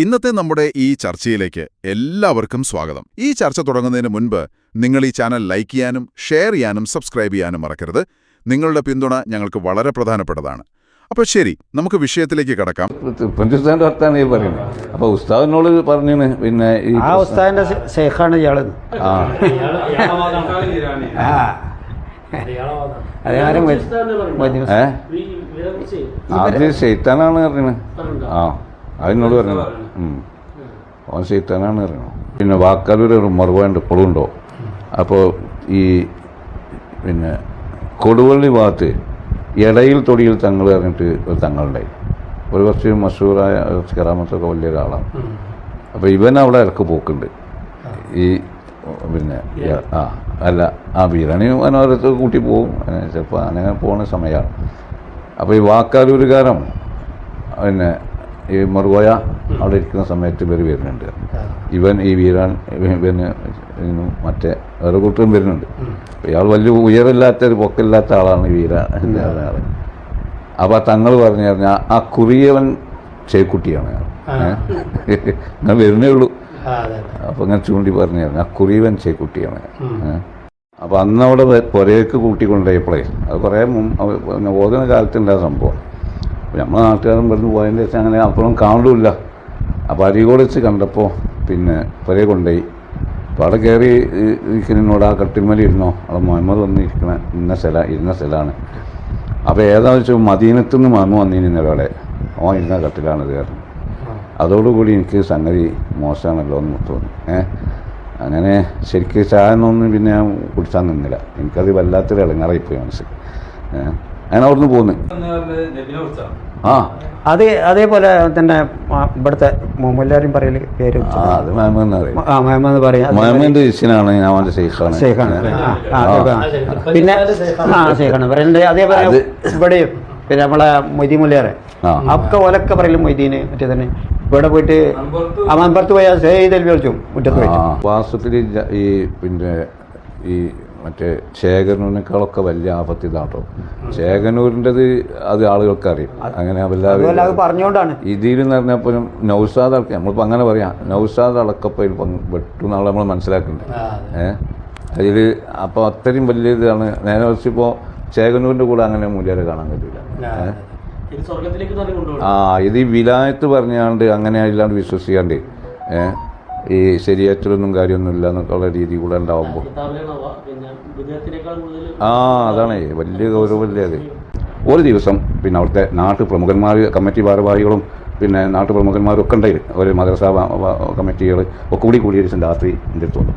ഇന്നത്തെ നമ്മുടെ ഈ ചർച്ചയിലേക്ക് എല്ലാവർക്കും സ്വാഗതം. ഈ ചർച്ച തുടങ്ങുന്നതിന് മുൻപ് നിങ്ങൾ ഈ ചാനൽ ലൈക്ക് ചെയ്യാനും ഷെയർ ചെയ്യാനും സബ്സ്ക്രൈബ് ചെയ്യാനും മറക്കരുത്. നിങ്ങളുടെ പിന്തുണ ഞങ്ങൾക്ക് വളരെ പ്രധാനപ്പെട്ടതാണ്. അപ്പോൾ ശരി നമുക്ക് വിഷയത്തിലേക്ക് കടക്കാം. ഈ പറയുന്നത്. അപ്പോൾ ഉസ്താദിനോട് പറഞ്ഞു പിന്നെ ഈ ആ ഷെയ്ഖാണ് ഇയാൾ. ആ. ആദ്യം ഷെയ്ത്താനാണ് പറഞ്ഞത് ആ. അതിനോട് പറഞ്ഞത് ഉം. അവൻ ഷെയ്ത്താനാണ് പറയുന്നത് പിന്നെ വാക്കാലൊരു മറുപടി ഇപ്പോഴും ഉണ്ടോ? അപ്പോൾ ഈ പിന്നെ കൊടുവള്ളി ഭാഗത്ത് ഇടയിൽ തൊടിയിൽ തങ്ങൾ പറഞ്ഞിട്ട് ഒരു തങ്ങളുണ്ടായി. ഒരു കുറച്ച് മഷൂറായ കറാമത്തൊക്കെ വലിയ ഒരാളാണ്. അപ്പോൾ ഇവൻ അവിടെ ഇറക്ക് പോക്കുണ്ട്. ഈ പിന്നെ ആ അല്ല ആ ബീരണി മനോരത്ത് കൂട്ടി പോകും. ചിലപ്പോൾ അങ്ങനെ പോകുന്ന സമയമാണ് അപ്പോൾ ഈ വാക്കാലൂരുകാരം പിന്നെ ഈ മറുകോയ അവിടെ ഇരിക്കുന്ന സമയത്ത് ഇവർ വരുന്നുണ്ട്. ഇവൻ ഈ വീരാൻ ഇതിനും മറ്റേ വേറെ കൂട്ടരും വരുന്നുണ്ട്. ഇയാൾ വലിയ ഉയരമില്ലാത്ത ഒരു പൊക്കില്ലാത്ത ആളാണ് ഈ വീര ആൾ അപ്പോൾ തങ്ങൾ പറഞ്ഞു കഴിഞ്ഞാൽ ആ കുറിയവൻ ചേക്കുട്ടിയാണ് ഞാൻ വരുന്നേ ഉള്ളൂ. അപ്പൊ ഞാൻ ചൂണ്ടി പറഞ്ഞു പറഞ്ഞു ആ കുറിയവൻ ചേക്കുട്ടിയാണ്. അപ്പോൾ അന്ന് അവിടെ പുരയ്ക്ക് കൂട്ടിക്കൊണ്ടുപോയപ്പോഴേ അത് കുറേ മുമ്പ് പിന്നെ ഓതുന്ന കാലത്തുണ്ടായ സംഭവം. നമ്മളെ നാട്ടുകാരൻ വരുന്ന പോയതിന്റെ വെച്ചാൽ അങ്ങനെ അപ്പുറം കാണലുമില്ല. അപ്പോൾ അരികോട് വെച്ച് കണ്ടപ്പോൾ പിന്നെ പുരയെ കൊണ്ടുപോയി. അപ്പോൾ അവിടെ കയറി ഇരിക്കുന്നതിനോട് ആ കട്ടിന്മേൽ ഇരുന്നോ? അവിടെ മുഹമ്മദ് വന്ന് ഇന്ന സ്ഥല ഇരുന്ന സ്ഥലമാണ് അപ്പോൾ ഏതാ വെച്ചാൽ മദീനത്തു നിന്ന് മമ്മ വന്നിരുന്ന ഒരാളെ ഓൻ ഇരുന്ന കട്ടിലാണ് ഇത് കാരണം അതോടുകൂടി എനിക്ക് സംഗതി മോശമാണല്ലോ എന്ന് തോന്നി. ഏ? അങ്ങനെ ശരിക്കും ചായ ഒന്നും പിന്നെ കുടിച്ചാൽ നിന്നില്ല. എനിക്കത് വല്ലാത്തൊരു ഇളങ്ങാറായിപ്പോയി മനസ്സിൽ. ഏ? അങ്ങനെ അവിടുന്ന് പോകുന്നത് ആ. അത് അതേപോലെ തന്നെ ഇവിടുത്തെ മുല്ലാരും പറയൽ പേര്. ആ അത് മാമെന്ന് ആ പറയാം. ഞാൻ ശേഷാണ് ഷെയ്ഖാണ് ഷെയ്ഖാണ്. പിന്നെ ആ ഷെയ്ഖാണ് പറയുന്നത് അതേപോലെ അത് ഇവിടെയും പിന്നെ നമ്മളെ മൊയ്തീൻ മുല്ലേറെ ഒക്കെ ഓലൊക്കെ പറയലും മൊയ്തീന് മറ്റേ തന്നെ. ഇവിടെ പോയിട്ട് അമമ്പുറത്ത് പോയാൽ സെയ്തൽ വിളിച്ചു മുറ്റത്ത് ഈ- ഈ പിന്നെ ഈ മറ്റേ ശേഖരനേക്കാളൊക്കെ വലിയ ആപത്ത് ഇതാട്ടോ ശേഖനൂരിന്റെത് അത് ആളുകൾക്ക് അറിയും അങ്ങനെ പറഞ്ഞുകൊണ്ടാണ്. ഇതിൽ പറഞ്ഞപ്പോഴും നൗസാദ് അടക്കം നമ്മളിപ്പോൾ അങ്ങനെ പറയാം നൗസാദ് അടക്കപ്പോൾ വെട്ടു എന്നുള്ള നമ്മൾ മനസ്സിലാക്കുന്നുണ്ട് ഏഹ് അതിൽ അപ്പോൾ അത്രയും വലിയ ഇതാണ്. നേരെ വെച്ച് ഇപ്പോൾ ശേഖനൂരിന്റെ കൂടെ അങ്ങനെ മൂല്യം കാണാൻ പറ്റില്ല ആ ഇത് ഈ വിലായത്ത് പറഞ്ഞാണ്ട് അങ്ങനെ അല്ലാണ്ട് വിശ്വസിക്കാണ്ട്. ഏഹ് ഈ ശരിയായിട്ടൊന്നും കാര്യമൊന്നും ഇല്ല എന്നൊക്കെയുള്ള രീതി കൂടെ ഉണ്ടാവുമ്പോൾ ആ അതാണ്. വലിയ ഗൗരവമല്ലേ അത്. ഒരു ദിവസം പിന്നെ അവിടുത്തെ നാട്ടു പ്രമുഖന്മാർ കമ്മിറ്റി ഭാരവാഹികളും പിന്നെ നാട്ടു പ്രമുഖന്മാരും ഒക്കെ ഉണ്ടായി ഒരു മദ്രസ കമ്മിറ്റികൾ ഒക്കെ കൂടി കൂടിയ ഒരു രാത്രി എന്റെ അടുത്ത് വന്നു.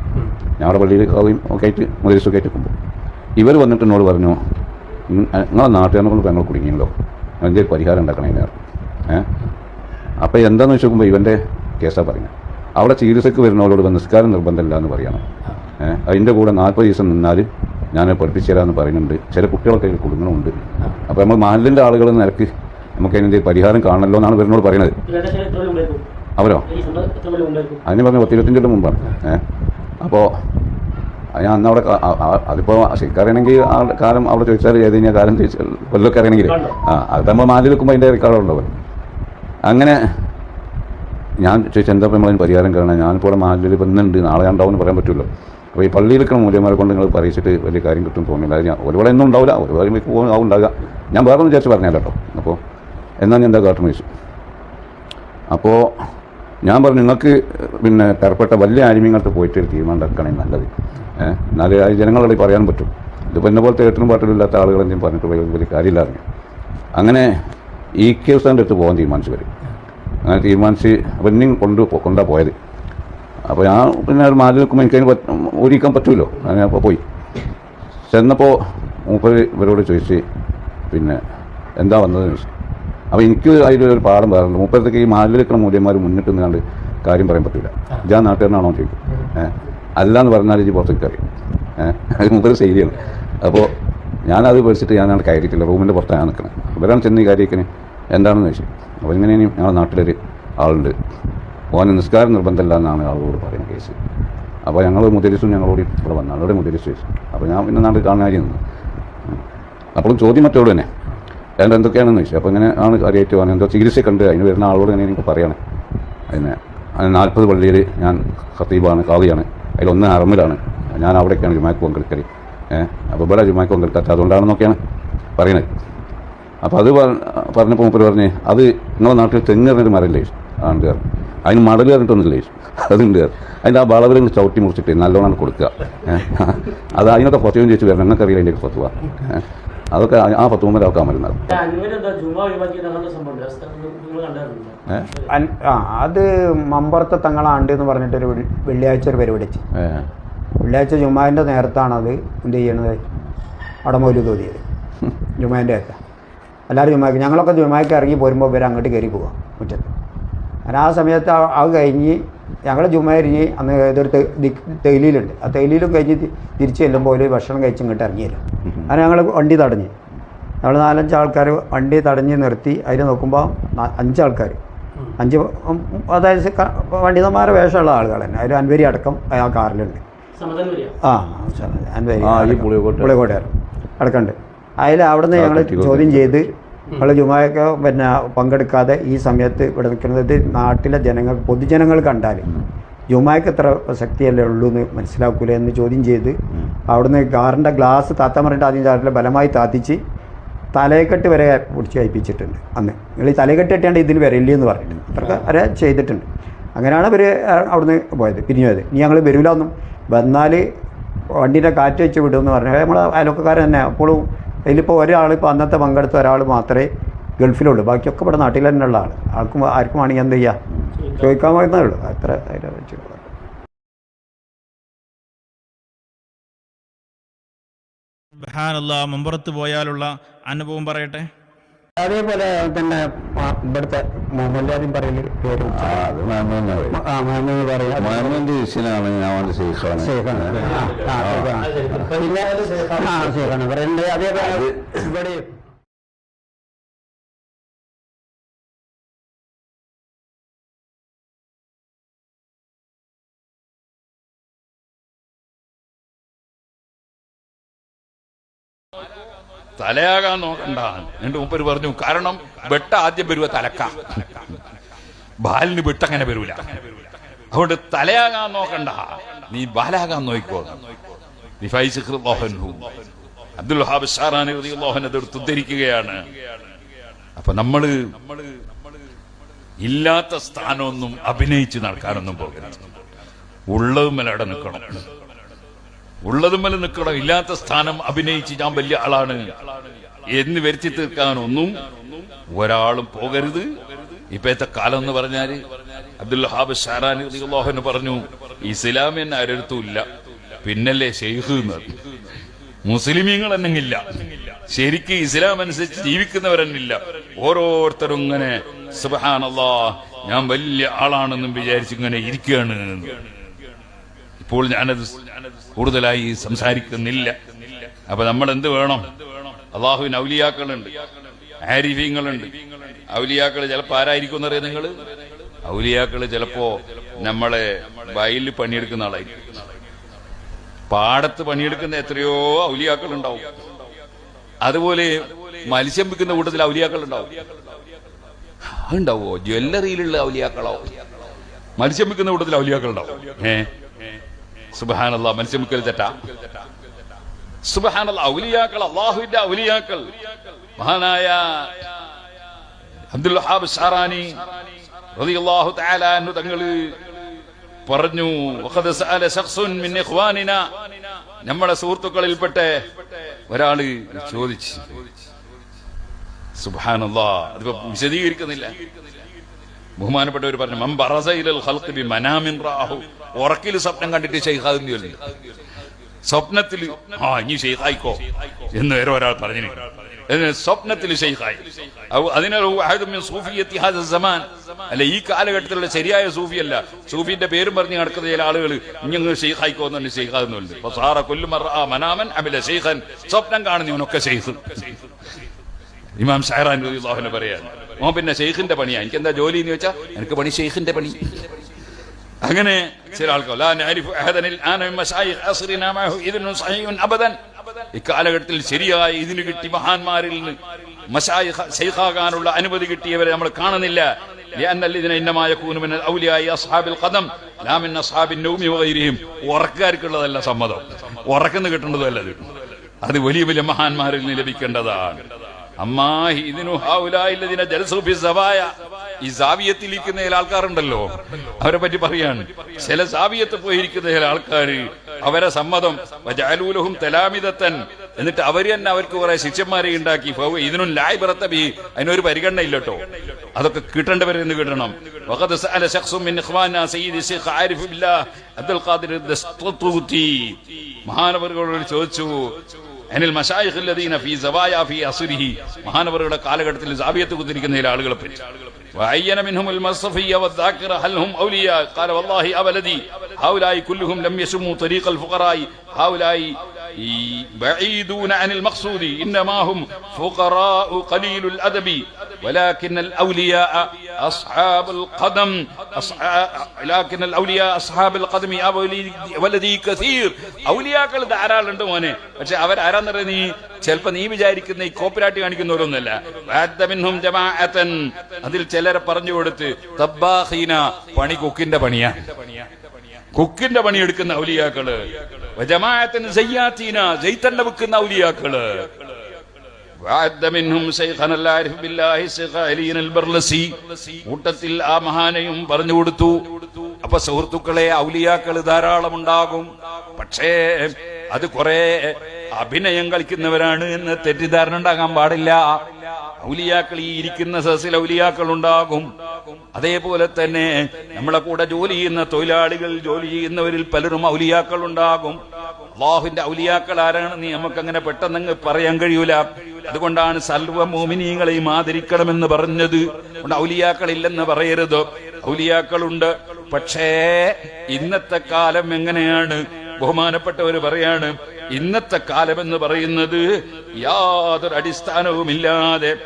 ഞങ്ങളുടെ പള്ളിയിൽ കവിയും ഒക്കെ ആയിട്ട് മദ്രസൊക്കെ ആയിട്ട് നിൽക്കുമ്പോൾ ഇവർ വന്നിട്ട് എന്നോട് പറഞ്ഞു "ഉം, അ- നിങ്ങളെ നാട്ടുകാരെ കൊണ്ട് ഞങ്ങൾ കുടുങ്ങിയല്ലോ. എന്തെങ്കിലും പരിഹാരം ഉണ്ടാക്കണേ ഏഹ് അപ്പോൾ എന്താണെന്ന് വെച്ച് നോക്കുമ്പോൾ ഇവന്റെ കേസാണ് പറയുന്നത് അവിടെ ചികിത്സയ്ക്ക് വരുന്നവരോട് നിസ്കാരം നിർബന്ധമില്ല എന്ന് പറയണം. ഏഹ് അതിന്റെ കൂടെ നാൽപ്പത് ദിവസം നിന്നാൽ ഞാൻ പഠിപ്പിച്ചു തരാമെന്ന് പറയുന്നുണ്ട്. ചില കുട്ടികളൊക്കെ അതിൽ കുടുങ്ങണമുണ്ട്. അപ്പോൾ നമ്മൾ മാലിന്റെ ആളുകൾ നിരക്ക് നമുക്ക് അതിന്റെ പരിഹാരം കാണണമല്ലോ എന്നാണ് ഇവരിനോട് പറയുന്നത് അവരോ? അതിന് പറഞ്ഞ പത്തിരുപത്തഞ്ച് കൊല്ലം മുമ്പാണ്. ഏഹ് അപ്പോൾ ഞാൻ അന്ന് അവിടെ അതിപ്പോൾ ശരിക്കറിയണമെങ്കിൽ ആ കാലം അവിടെ ചോദിച്ചാൽ ഏതെങ്കിലും കാലം ചോദിച്ചാൽ കൊല്ലൊക്കെ അറിയണമെങ്കിൽ. ആ അത് നമ്മൾ മാലിൽ വെക്കുമ്പോൾ അതിന്റെ റെക്കോർഡ് ഉണ്ടാവും അങ്ങനെ ഞാൻ ചേച്ചി എന്താ ഇപ്പോൾ നമ്മളതിന് പരിഹാരം കാണാൻ ഞാനിപ്പോൾ ഇവിടെ മാലിൽ വന്നുണ്ട് നാളെ ഉണ്ടാവും പറയാൻ പറ്റുമല്ലോ. അപ്പോൾ ഈ പള്ളിയിൽ നിൽക്കുന്ന മൂല്യന്മാരെ കൊണ്ട് നിങ്ങൾ പറയിച്ചിട്ട് വലിയ കാര്യം കിട്ടും തോന്നില്ല. അതിന് ഒരുപാട് ഒന്നും ഉണ്ടാവില്ല. ഒരുപാട് പോകും ആവും ഉണ്ടാകുക ഞാൻ വേറെ ഒന്ന് വിചാരിച്ച് പറഞ്ഞാൽ കേട്ടോ. അപ്പോൾ എന്നാൽ ഞാൻ എന്താ കാട്ടും ചോദിച്ചു. അപ്പോൾ ഞാൻ പറഞ്ഞു നിങ്ങൾക്ക് പിന്നെ തരപ്പെട്ട വലിയ ആനിമ്യങ്ങൾക്ക് പോയിട്ട് ഒരു തീരുമാനം എടുക്കണേ നല്ലത്. എന്നാലേ അത് ജനങ്ങളോട് പറയാൻ പറ്റും. ഇതിപ്പോൾ എന്നെ പോലത്തെ എട്ടിനും പാട്ടിലില്ലാത്ത ആളുകളെന്തെങ്കിലും പറഞ്ഞിട്ട് വലിയ കാര്യമില്ലായിരുന്നു അങ്ങനെ ഈ കെ ഉസ്താന്റെ അടുത്ത് പോകാൻ തീരുമാനിച്ചു വരും അങ്ങനെ തീരുമാനിച്ച് അപ്പം കൊണ്ട് കൊണ്ടാ പോയത്. അപ്പോൾ ഞാൻ പിന്നെ ഒരു മാറി നിൽക്കുമ്പോൾ എനിക്കതിന് ഒരുക്കാൻ പറ്റുമല്ലോ അങ്ങനെ അപ്പോൾ പോയി. ചെന്നപ്പോൾ മൂപ്പര് ഇവരോട് ചോദിച്ച് പിന്നെ എന്താ വന്നതെന്ന് ചോദിച്ചു. അപ്പോൾ എനിക്ക് അതിലൊരു പാഠം പറയാറുണ്ട് മൂപ്പരത്തേക്ക് ഈ മാലിൽ നിൽക്കുന്ന മൂല്യന്മാർ മുന്നിട്ട് നിന്നാണ്ട് കാര്യം പറയാൻ പറ്റില്ല ഞാൻ നാട്ടുകാരനാണോ ചോദിക്കും. ഏഹ് അല്ല എന്ന് പറഞ്ഞാൽ ഇത് പുറത്തേക്ക് അറിയും. ഏഹ് മൂപ്പർ ശൈലിയാണ് അപ്പോൾ ഞാനത് പേടിച്ചിട്ട് ഞാനാണ് കയറിയിട്ടില്ല. റൂമിന്റെ പുറത്താണ് നിൽക്കുന്നത് ഇവരാണ് ചെന്ന് ഈ കാര്യത്തിന് എന്താണെന്ന് ചോദിച്ചു. അപ്പോൾ ഇങ്ങനെ ഞങ്ങളുടെ നാട്ടിലൊരു ആളുണ്ട്. ഓന് നിസ്കാരം നിർബന്ധമില്ല എന്നാണ് ആളുകളോട് പറയുന്ന കേസ്. അപ്പോൾ ഞങ്ങൾ മുതിരിസും ഞങ്ങളോട് ഇവിടെ വന്നു അവിടെ ചോദിച്ചു അപ്പോൾ ഞാൻ പിന്നെ നാട്ടിൽ കാണാൻ നിന്നു അപ്പോഴും ചോദ്യം മറ്റോട് തന്നെ. ഏതാണ്ട് എന്തൊക്കെയാണെന്ന് ചോദിച്ചു. അപ്പോൾ ഇങ്ങനെ ആണ് കാര്യമായിട്ട് പറഞ്ഞു എന്തോ ചികിത്സ കണ്ട് അതിന് വരുന്ന ആളോട് ഇങ്ങനെ എനിക്ക് പറയണേ. അതിന് നാൽപ്പത് പള്ളിയിൽ ഞാൻ ഖത്തീബാണ് കാവിയാണ്. അതിലൊന്ന് അറമിലാണ് ഞാൻ അവിടേക്കാണ് ജുമാക്ക് കളിക്കൽ അപ്പോൾ ഇവിടെ ജുമാക്ക് കളിക്കാത്ത അതുകൊണ്ടാണെന്നൊക്കെയാണ് പറയുന്നത്. അപ്പോൾ അത് പറ- പറഞ്ഞപ്പോൾ മൂപ്പര് പറഞ്ഞേ അത് നിങ്ങളുടെ നാട്ടിൽ തെങ്ങറിനൊരു മരമില്ലേ? ആണ്ട് ഉണ്ട് പറഞ്ഞു. അതിന് മടൽ പറഞ്ഞിട്ടൊന്നുമില്ലേ അതുണ്ട് കയറും അതിന്റെ ആ വളവിൽ ചവിട്ടി മുറിച്ചിട്ട് നല്ലോണം കൊടുക്കുക. അത് അതിനൊക്കെ ഫത്തുവയും ചോദിച്ചു വരണം. നിങ്ങൾക്കറിയില്ല അതിന്റെ ഒക്കെ പത്തുവാ അതൊക്കെ ആ- പത്ത് മുമ്പ് മരുന്നത് അന്വര് എന്താ ജുമ ഒഴിവാക്കിയത് അങ്ങനത്തെ സംഭവം ഉണ്ട്? ആ സ്ഥലം നിങ്ങൾ കണ്ടായിരുന്നില്ല ഏഹ് അൻ- ആ അത് മമ്പറത്തെ തങ്ങളാണ്ട് എന്ന് പറഞ്ഞിട്ടൊരു വെള്ളി- വെള്ളിയാഴ്ച ഒരു പരിപാടി വെച്ച് ഏഹ് വെള്ളിയാഴ്ച ജുമാന്റെ നേരത്താണത് അത് എന്ത് ചെയ്യണത്? അവിടെ മൗലൂദ് ഓതിയത് ജുമാന്റെ നേരത്തെ. എല്ലാവരും ജുമാക്ക് ഞങ്ങളൊക്കെ ജുമാക്ക് ഇറങ്ങി പോരുമ്പോൾ ഇവർ അങ്ങോട്ട് കയറി പോകാം മുറ്റത്ത്. അങ്ങനെ ആ സമയത്ത് അത് കഴിഞ്ഞ് ഞങ്ങൾ ജുമാരിഞ്ഞ് അന്ന് ഇതൊരു തേയിലയിലുണ്ട് ആ തേയിലയിലും കഴിഞ്ഞ് തിരിച്ചു ചെല്ലുമ്പോൾ ഒരു ഭക്ഷണം കഴിച്ച് ഇങ്ങോട്ട് ഇറങ്ങി തരും അങ്ങനെ ഞങ്ങൾ വണ്ടി തടഞ്ഞ്. നമ്മൾ നാലഞ്ച് ആൾക്കാർ വണ്ടി തടഞ്ഞ് നിർത്തി. അതിൽ നോക്കുമ്പോൾ അഞ്ച് അഞ്ചാൾക്കാർ അഞ്ച് അതായത് വണ്ടിതന്മാരെ വേഷമുള്ള ആളുകൾ തന്നെ ഒരു അൻവരി അടക്കം ആ കാറിലുണ്ട്. ആ അൻവരി. പുളിയക്കോട്ട്. അടക്കമുണ്ട് അതിൽ അവിടെ നിന്ന് ഞങ്ങൾ. ചോദ്യം ചെയ്ത് നമ്മൾ ജുമായൊക്കെ പിന്നെ പങ്കെടുക്കാതെ ഈ സമയത്ത് ഇവിടെ നിൽക്കുന്നത് നാട്ടിലെ ജനങ്ങൾ പൊതുജനങ്ങൾ കണ്ടാൽ ജുമായ്ക്ക് എത്ര ശക്തിയല്ലേ ഉള്ളൂ എന്ന് മനസ്സിലാക്കൂലേ എന്ന് ചോദ്യം ചെയ്ത് അവിടുന്ന് കാറിന്റെ ഗ്ലാസ് താത്താൻ പറഞ്ഞിട്ട് ആദ്യം ചാറിന്റെ ബലമായി താത്തിച്ച് തലയെക്കെട്ട് വരെ പിടിച്ച് കഴിപ്പിച്ചിട്ടുണ്ട് അന്ന്. നിങ്ങൾ ഈ തലയെക്കെട്ട് കെട്ടിയാണ്ട് ഇതിന് വരില്ലേ എന്ന് പറഞ്ഞിട്ട് അത്രയ്ക്ക് വരെ ചെയ്തിട്ടുണ്ട്. അങ്ങനെയാണ് ഇവർ അവിടുന്ന് പോയത് പിരിഞ്ഞു പോയത് ഇനി ഞങ്ങൾ വരില്ല ഒന്നും വന്നാൽ വണ്ടീന്റെ കാറ്റ് വെച്ച് വിടുമെന്ന് പറഞ്ഞു. നമ്മൾ അയൽവക്കക്കാരൻ തന്നെ അപ്പോഴും ഇതിലിപ്പോൾ ഒരാൾ ഇപ്പോൾ അന്നത്തെ പങ്കെടുത്ത ഒരാൾ മാത്രമേ ഗൾഫിലുള്ളൂ. ബാക്കിയൊക്കെ ഇവിടെ നാട്ടിൽ തന്നെ ഉള്ള ആൾ ആൾക്കും ആർക്കും വേണമെങ്കിൽ എന്ത് ചെയ്യാം? ചോദിക്കാൻ പോകുന്നേ ഉള്ളൂ. അത്ര അതിനെ വെച്ച് സുബ്ഹാനല്ല മുമ്പുറത്ത് പോയാലുള്ള അനുഭവം പറയട്ടെ? അതേപോലെ തന്നെ ഇവിടുത്തെ മുഹമ്മദ് പറയൽ പേര് അത് പറയും ആ മുഹമ്മദ് പറയാം ഞാൻ ശേഖാണ് ശേഖാണ്. പിന്നെ ആ ശേഖാണ് പറയുന്നത് അതേപോലെ ഇവിടെ തലയാകാൻ നോക്കണ്ട എന്റെ മുപ്പര് പറഞ്ഞു കാരണം വെട്ട ആദ്യം വരുവ തലക്ക. ബാലിന് വെട്ടങ്ങനെ വരൂല. അതുകൊണ്ട് തലയാകാൻ നോക്കണ്ട. നീ ബാലാകാൻ സിഖ്റുല്ലാഹു. അബ്ദുൽ ഉദ്ധരിക്കുകയാണ്. അപ്പൊ നമ്മൾ ഇല്ലാത്ത സ്ഥാനമൊന്നും അഭിനയിച്ച് നടക്കാനൊന്നും പോകരുത്. ഉള്ളതും മലയാളം നിൽക്കണം. ഉള്ളതുമല്ല നിൽക്കണം ഇല്ലാത്ത സ്ഥാനം അഭിനയിച്ച് ഞാൻ വലിയ ആളാണ്. എന്ന് വരുത്തി തീർക്കാനൊന്നും ഒരാളും പോകരുത്. ഇപ്പോഴത്തെ കാലം എന്ന് പറഞ്ഞാൽ അബ്ദുൽ ഹാബ് ഷാറാനി പറഞ്ഞു ഇസ്ലാമിയൻ ആരടുത്തും ഇല്ല പിന്നല്ലേ ഷെയ്ഖ് എന്ന്. മുസ്ലിമീങ്ങൾ എന്നെങ്കില്ല ശരിക്ക് ഇസ്ലാം അനുസരിച്ച് ജീവിക്കുന്നവരെന്നില്ല. ഓരോരുത്തരും ഇങ്ങനെ സുബഹാനല്ലാ ഞാൻ വലിയ ആളാണെന്നും വിചാരിച്ച് ഇങ്ങനെ ഇരിക്കുകയാണ് ഇപ്പോൾ ഞാനത് കൂടുതലായി സംസാരിക്കുന്നില്ല. അപ്പൊ നമ്മൾ എന്ത് വേണം? അള്ളാഹുവിന് ഔലിയാക്കളുണ്ട്. ആരിഫീങ്ങളുണ്ട് ഔലിയാക്കൾ ചിലപ്പോ ആരായിരിക്കും എന്നറിയാം നിങ്ങൾ ഔലിയാക്കൾ ചിലപ്പോ നമ്മളെ വയലിൽ പണിയെടുക്കുന്ന ആളായിരിക്കും. പാടത്ത് പണിയെടുക്കുന്ന എത്രയോ ഔലിയാക്കൾ ഉണ്ടാവും അതുപോലെ മത്സ്യം വിൽക്കുന്ന കൂട്ടത്തിൽ ഔലിയാക്കൾ ഉണ്ടാവും ഉണ്ടാവോ ജ്വല്ലറിയിലുള്ള ഔലിയാക്കളോ മത്സ്യം വിൽക്കുന്ന കൂട്ടത്തിൽ ഔലിയാക്കൾ ഉണ്ടാവും ഏ? സുബഹാനല്ല മത്സ്യം വിൽക്കൽ തെറ്റാ? സുബഹാനല്ല ഔലിയാക്കൾ അള്ളാഹുവിന്റെ ഔലിയാക്കൾ. മഹാനായ തആല പറഞ്ഞു മിൻ നമ്മുടെ സുഹൃത്തുക്കളിൽപ്പെട്ട ഒരാൾ ചോദിച്ചു. സുബ്ഹാനല്ലാ അതിപ്പോ വിശദീകരിക്കുന്നില്ല. ബഹുമാനപ്പെട്ടവർ പറഞ്ഞു മം ബറസ ഇലൽ ബി മനാമിൻ റാഹു. ഉറക്കിൽ സ്വപ്നം കണ്ടിട്ട് ഷെയ്ഖാദിന് ചൊല്ലി സ്വപ്നത്തിൽ ആ ഇനി ഷെയ്ഖായിക്കോ എന്ന് വേറെ ഒരാൾ പറഞ്ഞു സ്വപ്നത്തിൽ ഷെയ്ഖായി ഔ അതിനൊരു അഹദും മിൻ സൂഫിയ്യത്തി ഹാദ സമാൻ. അല്ല ഈ കാലഘട്ടത്തിലുള്ള ശരിയായ സൂഫിയല്ല. സൂഫിന്റെ പേരും പറഞ്ഞ് നടക്കുന്ന ചില ആളുകൾ ഇങ്ങനെ ഷെയ്ഖായിക്കോ എന്ന് ഫസാറ കുല്ലു മർആ മനാമൻ അമില സ്വപ്നം കാണുന്നവനൊക്കെ ഷെയ്ഖ് ഇമാം ഷഹറാൻ പറയാൻ ഓ പിന്നെ ഷെയ്ഖിന്റെ പണിയാ. എനിക്ക് എന്താ ജോലി എന്ന് വെച്ചാ എനിക്ക് പണി ഷെയ്ഖിന്റെ പണി. അങ്ങനെ ചില ആൾക്കാർ ശരിയായി ശരിയായ ഇതിന് കിട്ടി മഹാന്മാരിൽ നിന്ന് അനുമതി കിട്ടിയവരെ നമ്മൾ കാണുന്നില്ല. ഉറക്കാർക്കുള്ളതല്ല സമ്മതം. ഉറക്കുന്ന കിട്ടേണ്ടതല്ല അത് വലിയ വലിയ മഹാന്മാരിൽ നിന്ന് ലഭിക്കേണ്ടതാണ്. അമ്മാ ഇതിനു സഭായ ഈ ചില ആൾക്കാരുണ്ടല്ലോ അവരെ പറ്റി പറയാണ്. ചില സാവിയത്ത് പോയിരിക്കുന്ന ചില ആൾക്കാര് അവരെ സമ്മതം ജാലൂലഹും തലാമിതത്തൻ എന്നിട്ട് അവർ തന്നെ അവർക്ക് കുറെ ശിഷ്യന്മാരെ ഉണ്ടാക്കി. ഇതിനും ലായ് ബി അതിനൊരു പരിഗണന ഇല്ലട്ടോ അതൊക്കെ കിട്ടേണ്ടവരെന്ന് കിട്ടണം. അബ്ദുൽ ഖാദിർ മഹാനവറുകളോട് ചോദിച്ചു അനിൽ മഷായിഖ് അല്ലദീന ഫീ സവായ ഫീ അസ്രിഹി മഹാനവറുടെ കാലഘട്ടത്തിൽ സാബിയത്ത് കുത്തിരിക്കുന്ന ചില ആളുകളെ പറ്റി وعين منهم المصطفي والذاكر هل هم أولياء قال والله أبلدي هؤلاء كلهم لم يسموا طريق الفقراء هؤلاء بعيدون عن المقصود إنما هم فقراء قليل الأدب ولكن الأولياء أصحاب القدم أصحاب لكن الأولياء أصحاب القدم يا ولدي ولدي كثير ഔലിയാക്കൾ ധാരാളുണ്ട് മോനെ പക്ഷെ അവർ ആരാന്നറിയ നീ ചിലപ്പോ നീ വിചാരിക്കുന്ന ഈ കോപ്പിരാട്ടി കാണിക്കുന്നവരൊന്നല്ല വാദ്ദമിൻഹും ജമാഅത്തൻ അതിൽ ചിലരെ പറഞ്ഞു കൊടുത്ത് തബ്ബാഹീന പണി കുക്കിന്റെ പണിയാ കൊക്കിന്റെ പണിയെടുക്കുന്ന ഔലിയാക്കൾ. വജമായത്തിന് സയ്യാത്തീന ജയ്ത്തണ്ട വെക്കുന്ന ഔലിയാക്കൾ. കൂട്ടത്തിൽ ആ മഹാനയും പറഞ്ഞു കൊടുത്തു. അപ്പൊ സുഹൃത്തുക്കളെ ഔലിയാക്കൾ ധാരാളം ഉണ്ടാകും പക്ഷേ അത് കുറെ അഭിനയം കളിക്കുന്നവരാണ് എന്ന് തെറ്റിദ്ധാരണ ഉണ്ടാകാൻ പാടില്ല. ഔലിയാക്കൾ ഈ ഇരിക്കുന്ന സസിൽ ഔലിയാക്കൾ ഉണ്ടാകും. അതേപോലെ തന്നെ നമ്മളെ കൂടെ ജോലി ചെയ്യുന്ന തൊഴിലാളികൾ ജോലി ചെയ്യുന്നവരിൽ പലരും ഔലിയാക്കൾ ഉണ്ടാകും. അള്ളാഹുവിന്റെ ഔലിയാക്കൾ നീ നമുക്ക് അങ്ങനെ പെട്ടെന്ന് പറയാൻ കഴിയൂല. അതുകൊണ്ടാണ് സർവ മോമിനീങ്ങളെയും ആദരിക്കണമെന്ന് പറഞ്ഞത്. അതുകൊണ്ട് ഔലിയാക്കളില്ലെന്ന് പറയരുത്. ഔലിയാക്കളുണ്ട്. പക്ഷേ ഇന്നത്തെ കാലം എങ്ങനെയാണ്? ബഹുമാനപ്പെട്ടവർ പറയാണ് ഇന്നത്തെ കാലം എന്ന് പറയുന്നത് യാതൊരു അടിസ്ഥാനവും ഇല്ലാതെ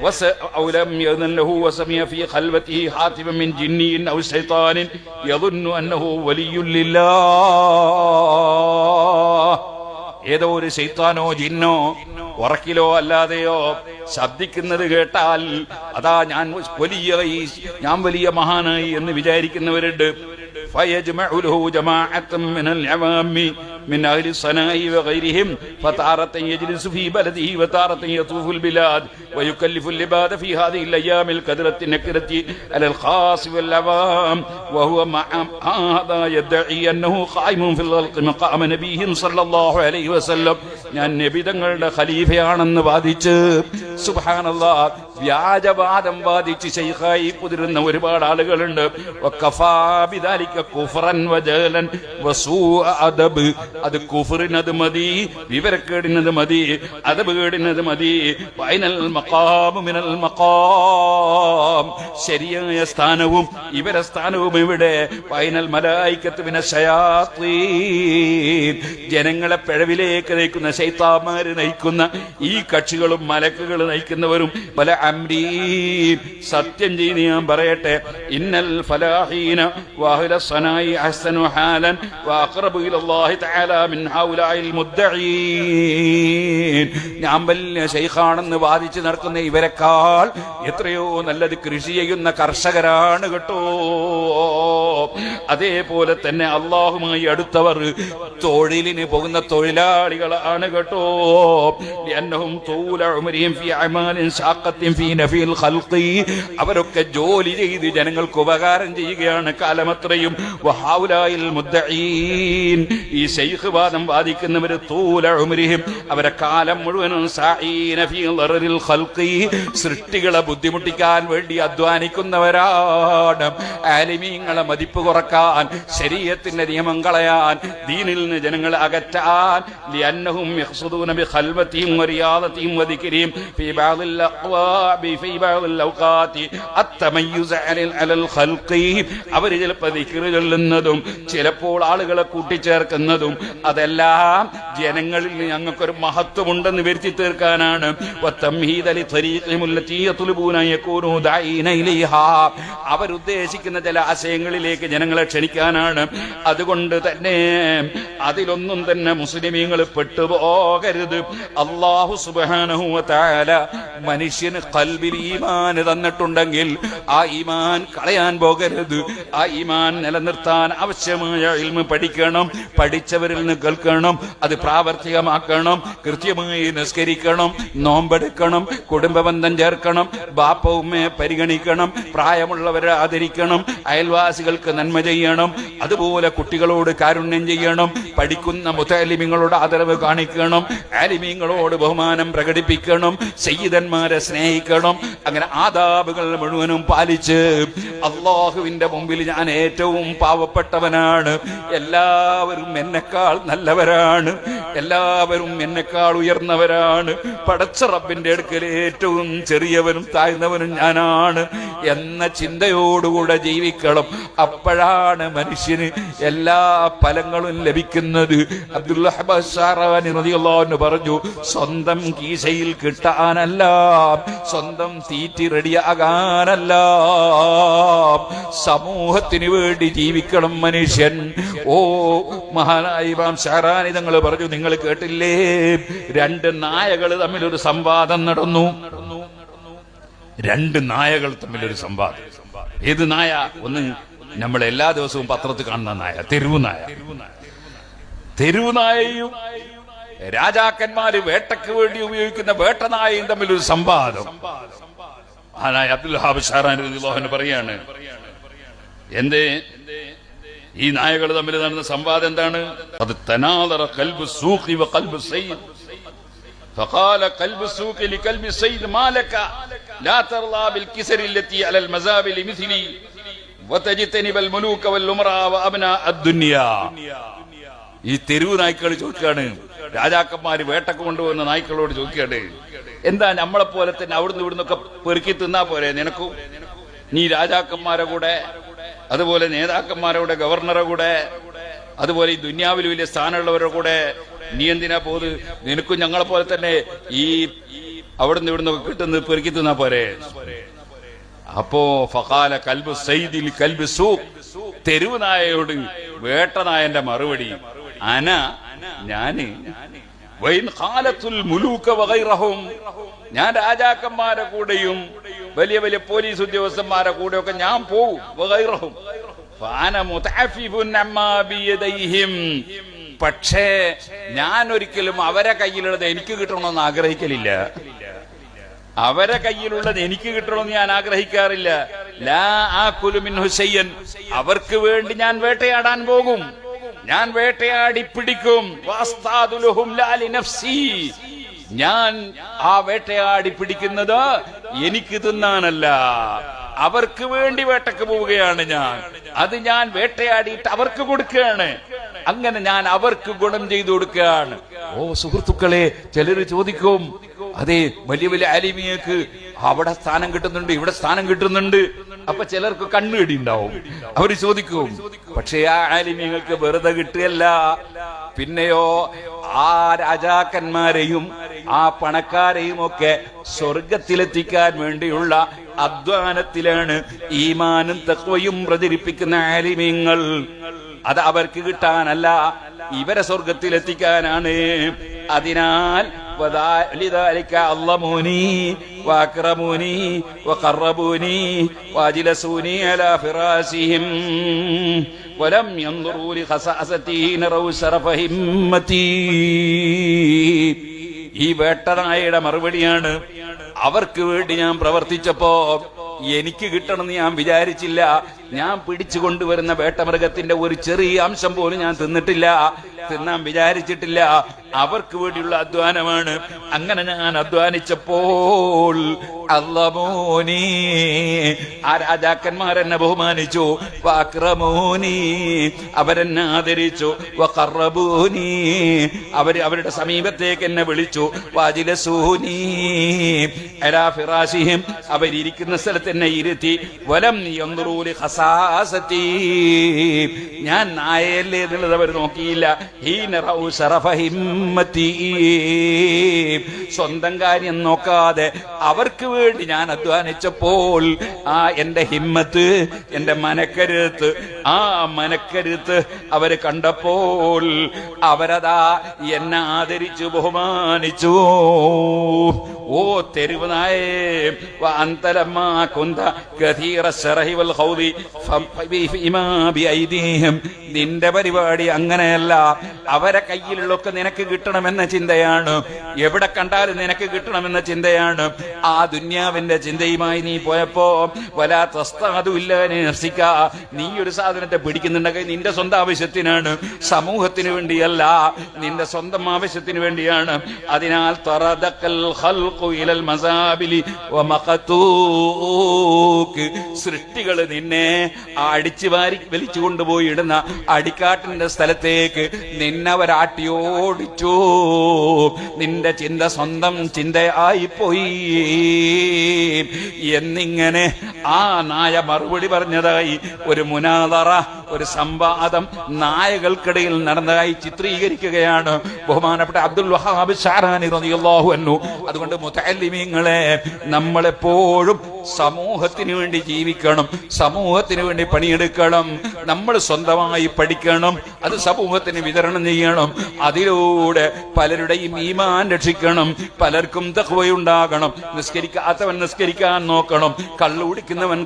വസ ഔലം വസമിയ ഫീ ഖൽവതി ഹാതിബ മിൻ ഏതോ ഒരു ശൈത്താനോ ജിന്നോ ഉറക്കിലോ അല്ലാതെയോ ശബ്ദിക്കുന്നത് കേട്ടാൽ അതാ ഞാൻ വലിയ ഞാൻ വലിയ മഹാനായി എന്ന് വിചാരിക്കുന്നവരുണ്ട്. മിനൽ അവാമി من أهل الصناء وغيرهم فتارة يجلس في بلده وتارة يطوف البلاد ويكلف العباد في هذه الأيام الكدرة النكرة على الخاص والعوام وهو مع هذا يدعي أنه قائم في الخلق مقام نبيهم صلى الله عليه وسلم ഞാൻ നബി തങ്ങളുടെ ഖലീഫയാണെന്ന് വാദിച്ച് സുബാനല്ലാ വ്യാജവാദം വാദിച്ച് ശൈഖായി കുതിരുന്ന ഒരുപാട് ആളുകളുണ്ട്. അത് കുഫറിനത് മതി വിവരക്കേടിനത് മതി അദബ് കേടിനത് മതി മിനൽ മഖാം. ശരിയായ സ്ഥാനവും ഇവര സ്ഥാനവും ഇവിടെ വൈനൽ മലായിക്കത്ത് മിന ശയാത്തീൻ ജനങ്ങളെ പിഴവിലേക്ക് നയിക്കുന്ന ശൈത്താമാര് നയിക്കുന്ന ഈ കക്ഷികളും മലക്കുകൾ നയിക്കുന്നവരും പല അമ്രീം സത്യം ചെയ്ത് ഞാൻ പറയട്ടെ. ഇന്നൽ ഫലാഹീന വാഹുല സനായി അഹ്സനു ഹാലൻ വാഖറബു ഇലല്ലാഹി തആല മിൻ ഹൗലായിൽ മുദ്ദഈൻ. ഞാൻ വലിയ ശൈഖാണെന്ന് വാദിച്ചു നടക്കുന്ന ഇവരെക്കാൾ എത്രയോ നല്ലത് കൃഷി ചെയ്യുന്ന കർഷകരാണ് കേട്ടോ. അതേപോലെ തന്നെ അള്ളാഹുമായി അടുത്തവർ തൊഴിലിന് പോകുന്ന തൊഴിലാളികളാണ് കേട്ടോ. എന്നഹും തൂല ഫി അമാലിൻ ശാഖത്തിൻ അവരൊക്കെ ജോലി ചെയ്ത് ജനങ്ങൾക്ക് ഉപകാരം ചെയ്യുകയാണ് കാലമത്രയും. ഈ ശൈഖ് വാദം വാദിക്കുന്നവർ തൂലഹുമരിയും അവരെ കാലം മുഴുവനും സൃഷ്ടികളെ ബുദ്ധിമുട്ടിക്കാൻ വേണ്ടി അധ്വാനിക്കുന്നവരാണ്. ആലിമീങ്ങളെ മതിപ്പ് കുറയ്ക്കാൻ ശരീരത്തിന്റെ നിയമം കളയാൻ ദീനിൽ നിന്ന് ജനങ്ങളെ അകറ്റാൻ. ലിയന്നഹും യഹ്സുദൂന ബിഖൽവതിഹിം ഫീ الأقواب في بعض الأوقات التميز على على الخلق അവർ ചിലപ്പോൾ ദിക്റ് ചൊല്ലുന്നതും ചിലപ്പോൾ ആളുകളെ കൂട്ടിച്ചേർക്കുന്നതും അതെല്ലാം ജനങ്ങളിൽ ഞങ്ങൾക്കൊരു മഹത്വമുണ്ടെന്ന് വരുത്തി തീർക്കാനാണ് والتمهيد لطريقهم التي يطلبون أن يكونوا داعين إليها അവരുദ്ദേശിക്കുന്ന ചില ആശയങ്ങളിലേക്ക് ദീനിലേക്ക് ജനങ്ങളെ ക്ഷണിക്കാനാണ് അതുകൊണ്ട് തന്നെ അതിലൊന്നും തന്നെ മുസ്ലിമീങ്ങൾ പെട്ടുപോകരുത് അള്ളാഹു സുബാനഹുല മനുഷ്യന് കൽബിൽ ഈമാന് തന്നിട്ടുണ്ടെങ്കിൽ ആ ഈമാൻ കളയാൻ പോകരുത്. ആ ഈമാൻ നിലനിർത്താൻ ആവശ്യമായ ഇൽമ പഠിക്കണം പഠിച്ചവരിൽ നിന്ന് കേൾക്കണം അത് പ്രാവർത്തികമാക്കണം കൃത്യമായി നിസ്കരിക്കണം നോമ്പെടുക്കണം കുടുംബബന്ധം ചേർക്കണം ബാപ്പവമ്മയെ പരിഗണിക്കണം പ്രായമുള്ളവരെ ആദരിക്കണം അയൽവാസികൾക്ക് നന്മ ചെയ്യണം അതുപോലെ കുട്ടികളോട് കാരുണ്യം ചെയ്യണം പഠിക്കുന്ന മുത്തലിമിങ്ങളോട് ആദരവ് കാണിക്കണം ആലിമീങ്ങളോട് ബഹുമാനം പ്രകടിപ്പിക്കണം സയ്യിദന്മാരെ സ്നേഹിക്കണം. അങ്ങനെ ആദാബുകൾ മുഴുവനും പാലിച്ച് അള്ളാഹുവിന്റെ മുമ്പിൽ ഞാൻ ഏറ്റവും പാവപ്പെട്ടവനാണ്. എല്ലാവരും എന്നെക്കാൾ നല്ലവരാണ്. എല്ലാവരും എന്നെക്കാൾ ഉയർന്നവരാണ്. പടച്ച റബ്ബിന്റെ അടുക്കൽ ഏറ്റവും ചെറിയവനും താഴ്ന്നവനും ഞാനാണ് എന്ന ചിന്തയോടുകൂടെ ജീവിക്കണം. അപ്പോഴാണ് മനുഷ്യന് എല്ലാ ഫലങ്ങളും ലഭിക്കുന്നത്. അബ്ദുല്ലാഹു പറഞ്ഞു സ്വന്തം കീശയിൽ കിട്ടാനല്ല സ്വന്തം തീറ്റി റെഡിയാകാനല്ല സമൂഹത്തിന് വേണ്ടി ജീവിക്കണം മനുഷ്യൻ. ഓ മഹാനായി ഷാറാനി തങ്ങൾ പറഞ്ഞു നിങ്ങൾ കേട്ടില്ലേ? രണ്ട് നായകൾ തമ്മിൽ ഒരു സംവാദം നടന്നു. രണ്ട് നായകൾ തമ്മിൽ ഒരു സംവാദം. ഏത് നായ? ഒന്ന് നമ്മൾ എല്ലാ ദിവസവും പത്രത്തിൽ കാണുന്ന നായ തെരുവ് നായ. തെരുവ് നായയും രാജാക്കന്മാര് വേട്ടയ്ക്ക് വേണ്ടി ഉപയോഗിക്കുന്ന വേട്ടനായയും തമ്മിൽ ഒരു സംവാദം. ആനായ അബ്ദുൽ ഹാബ് ഷാറാൻ പറയാണ് എന്തേ ഈ നായകൾ തമ്മിൽ നടന്ന സംവാദം എന്താണ് അത് തനാദറ കൽബ് സൂഖി വ കൽബ് സയ്യിദ് فقال قلب السوق لكلب السيد ما لك لا ترضى بالكسر التي على المزابل مثلي وتجتنب الملوك والأمراء وأبناء الدنيا ഈ തെരുവ് നായ്ക്കൾ ചോദിക്കാണ് രാജാക്കന്മാര് വേട്ടക്ക് കൊണ്ടുവന്ന നായ്ക്കളോട് ചോദിക്കാണ് എന്താ നമ്മളെ പോലെ തന്നെ അവിടുന്ന് ഇവിടുന്നൊക്കെ പെറുക്കി തിന്നാ പോരെ നിനക്കും നീ രാജാക്കന്മാരെ കൂടെ അതുപോലെ നേതാക്കന്മാരുടെ ഗവർണറെ കൂടെ അതുപോലെ ഈ ദുന്യാവിൽ വലിയ സ്ഥാനമുള്ളവരുടെ കൂടെ നീ എന്തിനാ പോത്? നിനക്കും ഞങ്ങളെ പോലെ തന്നെ ഈ അവിടുന്ന് ഇവിടുന്ന് കിട്ടുന്നത് പെറുക്കി തിന്നാ പോരെ? അപ്പോ ഫഖാല കൽബ് സൈദിൽ കൽബ് സൂ തെരുവ് നായയോട് വേട്ടനായന്റെ മറുപടി. അന ഞാൻ. ഖാലത്തുൽ മുലൂക വഗൈറഹും ഞാൻ രാജാക്കന്മാരെ കൂടെയും വലിയ വലിയ പോലീസ് ഉദ്യോഗസ്ഥന്മാരെ കൂടെയൊക്കെ ഞാൻ പോവും. പക്ഷേ ഞാൻ ഒരിക്കലും അവരെ കയ്യിലുള്ളത് എനിക്ക് കിട്ടണമെന്ന് ആഗ്രഹിക്കലില്ല. അവരെ കയ്യിലുള്ളത് എനിക്ക് കിട്ടണമെന്ന് ഞാൻ ആഗ്രഹിക്കാറില്ല. ലാ ആ കുലുമിൻ ഹുസൈൻ അവർക്ക് വേണ്ടി ഞാൻ വേട്ടയാടാൻ പോകും. ഞാൻ വേട്ടയാടി പിടിക്കും. ഞാൻ ആ വേട്ടയാടി പിടിക്കുന്നത് എനിക്ക് തിന്നാനല്ല. അവർക്ക് വേണ്ടി വേട്ടക്ക് പോവുകയാണ് ഞാൻ. അത് ഞാൻ വേട്ടയാടിയിട്ട് അവർക്ക് കൊടുക്കുകയാണ്. അങ്ങനെ ഞാൻ അവർക്ക് ഗുണം ചെയ്തു കൊടുക്കുകയാണ്. ഓ സുഹൃത്തുക്കളെ ചിലർ ചോദിക്കും അതെ വലിയ വലിയ ആലിമിയക്ക് അവിടെ സ്ഥാനം കിട്ടുന്നുണ്ട് ഇവിടെ സ്ഥാനം കിട്ടുന്നുണ്ട്. അപ്പൊ ചിലർക്ക് കണ്ണുകടി ഉണ്ടാവും അവർ ചോദിക്കും പക്ഷെ ആ ആലിമ്യങ്ങൾക്ക് വെറുതെ കിട്ടുകയല്ല. പിന്നെയോ ആ രാജാക്കന്മാരെയും ആ പണക്കാരെയും ഒക്കെ സ്വർഗത്തിലെത്തിക്കാൻ വേണ്ടിയുള്ള അധ്വാനത്തിലാണ് ഈമാനും തക്വയും പ്രചരിപ്പിക്കുന്ന ആലിമ്യങ്ങൾ അത് അവർക്ക് കിട്ടാനല്ല ഇവരെ സ്വർഗത്തിലെത്തിക്കാനാണ് അതിനാൽ وذا- لذلك علموني واكرموني وقربوني واجلسوني على فراشهم ولم ينظروا لخصاصتي نروا شرف همتي ഈ വേട്ടനായയുടെ മറുപടിയാണ്. അവർക്ക് വേണ്ടി ഞാൻ പ്രവർത്തിച്ചപ്പോ എനിക്ക് കിട്ടണമെന്ന് ഞാൻ വിചാരിച്ചില്ല. ഞാൻ പിടിച്ചു കൊണ്ടുവരുന്ന വേട്ടമൃഗത്തിന്റെ ഒരു ചെറിയ അംശം പോലും ഞാൻ തിന്നിട്ടില്ല. തിന്നാൻ വിചാരിച്ചിട്ടില്ല. അവർക്ക് വേണ്ടിയുള്ള അധ്വാനമാണ്. അങ്ങനെ ഞാൻ അധ്വാനിച്ചപ്പോൾ അല്ലമോനി ആ രാജാക്കന്മാരെന്നെ ബഹുമാനിച്ചു. അവരെന്നെ ആദരിച്ചു. വഖറബൂനി അവർ അവരുടെ സമീപത്തേക്ക് എന്നെ വിളിച്ചു. വാജിലസൂനി അലാ ഫിറാശിഹിം അവരിയ്ക്കുന്ന സ്ഥലത്ത് എന്നെ ഇരുത്തി. വലം യന്ത്രൂലി ഖസാസതി. ഞാൻ നായല്ലേ എന്നുള്ളത് അവർ നോക്കിയില്ല. ഹീന റൗ ശറഫ ഹിമ്മ ഹിമ്മത്തി സ്വന്തം കാര്യം നോക്കാതെ അവർക്ക് വേണ്ടി ഞാൻ അധ്വാനിച്ചപ്പോൾ ആ എന്റെ ഹിമ്മത്ത് എന്റെ മനക്കരുത്ത് ആ മനക്കരുത്ത് അവർ കണ്ടപ്പോൾ അവരതാ എന്നെ ആദരിച്ചു ബഹുമാനിച്ചു. ഓ തെരുവനായേ അന്തലമ്മാ കുന്ത കഥീറ ശറഹിവൽ ഹൗദി നിന്റെ പരിപാടി അങ്ങനെയല്ല. അവരെ കയ്യിലുള്ളൊക്കെ നിനക്ക് കിട്ടണമെന്ന ചിന്തയാണ്. എവിടെ കണ്ടാലും നിനക്ക് കിട്ടണമെന്ന ചിന്തയാണ്. ആ ദുന്യാവിന്റെ ചിന്തയുമായി നീ പോയപ്പോ വലാ തസ്താതുമില്ല നഫ്സിക നീ ഒരു സാധനത്തെ പിടിക്കുന്നുണ്ടെങ്കിൽ നിന്റെ സ്വന്തം ആവശ്യത്തിനാണ്. സമൂഹത്തിന് വേണ്ടിയല്ല നിന്റെ സ്വന്തം ആവശ്യത്തിന് വേണ്ടിയാണ്. അതിനാൽ തറദക്കൽ ഖൽഖു ഇലൽ മസാബിലി സൃഷ്ടികൾ നിന്നെ അടിച്ചു വാരി വലിച്ചു കൊണ്ടുപോയി ഇടുന്ന അടിക്കാട്ടിന്റെ സ്ഥലത്തേക്ക് നിന്നവരാട്ടി ഓടിച്ചു നിന്റെ ചിന്ത സ്വന്തം ചിന്തയായി പോയി എന്നിങ്ങനെ ആ നായ മറുപടി പറഞ്ഞതായി ഒരു മുനാതറ ഒരു സംവാദം നായകൾക്കിടയിൽ നടന്നതായി ചിത്രീകരിക്കുകയാണ് ബഹുമാനപ്പെട്ട അബ്ദുൽ വഹാബ് ഷാറാനി അൻഹു. അതുകൊണ്ട് മുതല്ലിമീങ്ങളെ നമ്മളെപ്പോഴും സമൂഹത്തിന് വേണ്ടി ജീവിക്കണം സമൂഹത്തിന് വേണ്ടി പണിയെടുക്കണം നമ്മൾ സ്വന്തമായി പഠിക്കണം അത് സമൂഹത്തിന് വിതരണം ചെയ്യണം അതിലൂടെ പലരുടെയും ഈമാൻ രക്ഷിക്കണം പലർക്കും തഹ്വയുണ്ടാകണം നിസ്കരിക്കാത്തവൻ നിസ്കരിക്കാൻ നോക്കണം കള്ളു കുടിക്കുന്നവൻ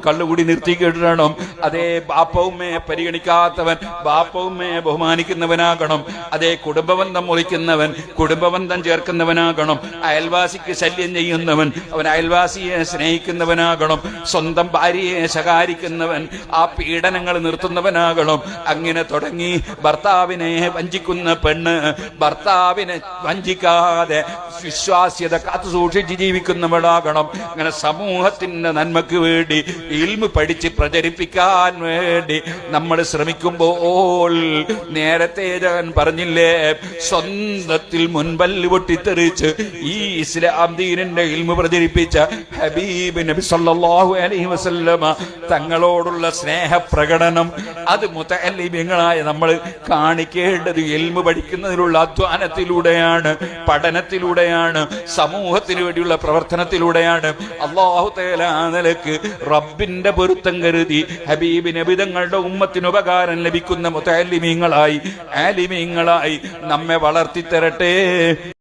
നിർത്തി കേടണം അതേ ബാപ്പവുമ്മയെ പരിഗണിക്കാത്തവൻ ബാപ്പവുമ്മയെ ബഹുമാനിക്കുന്നവനാകണം അതേ കുടുംബബന്ധം മുറിക്കുന്നവൻ കുടുംബബന്ധം ചേർക്കുന്നവനാകണം അയൽവാസിക്ക് ശല്യം ചെയ്യുന്നവൻ അവൻ അയൽവാസിയെ സ്നേഹിക്കുന്നവനാകണം സ്വന്തം ഭാര്യയെ ശകാരിക്കുന്നവൻ ആ പീഡനങ്ങൾ നിർത്തുന്നവനാകണം. അങ്ങനെ തുടങ്ങി ഭർത്താവിനെ വഞ്ചിക്കുന്ന പെണ്ണ് ഭർത്താവിനെ വഞ്ചിക്കാതെ വിശ്വാസ്യത കാത്തു സൂക്ഷിച്ച് ജീവിക്കുന്നവളാകണം. അങ്ങനെ സമൂഹത്തിന്റെ നന്മക്ക് വേണ്ടി ഇൽമ് പഠിച്ച് പ്രചരിപ്പിക്കാൻ വേണ്ടി നമ്മൾ ശ്രമിക്കുമ്പോൾ നേരത്തെ ഞാൻ പറഞ്ഞില്ലേ സ്വന്തത്തിൽ മുൻപല്ല് പൊട്ടിത്തെറിച്ച് ഈ ഇസ്ലാം ദീനിന്റെ ഇൽമ പ്രചരിപ്പിച്ച ഹബീബ് നബി സല്ലല്ലാഹു അലൈഹി വസല്ലമ തങ്ങളോടുള്ള സ്നേഹപ്രകടനം അത് മുതല്ലിമീങ്ങളായ നമ്മൾ കാണിക്കേണ്ടത് എൽമ് പഠിക്കുന്നതിലുള്ള അധ്വാനത്തിലൂടെയാണ് പഠനത്തിലൂടെയാണ് സമൂഹത്തിന് വേണ്ടിയുള്ള പ്രവർത്തനത്തിലൂടെയാണ്. അള്ളാഹു തേല നിലയ്ക്ക് റബ്ബിന്റെ പൊരുത്തം കരുതി ഹബീബ് നബിതങ്ങളുടെ ഉമ്മത്തിന് ഉപകാരം ലഭിക്കുന്ന മുതല്ലിമീങ്ങളായി ആലിമീങ്ങളായി നമ്മെ വളർത്തിത്തരട്ടെ.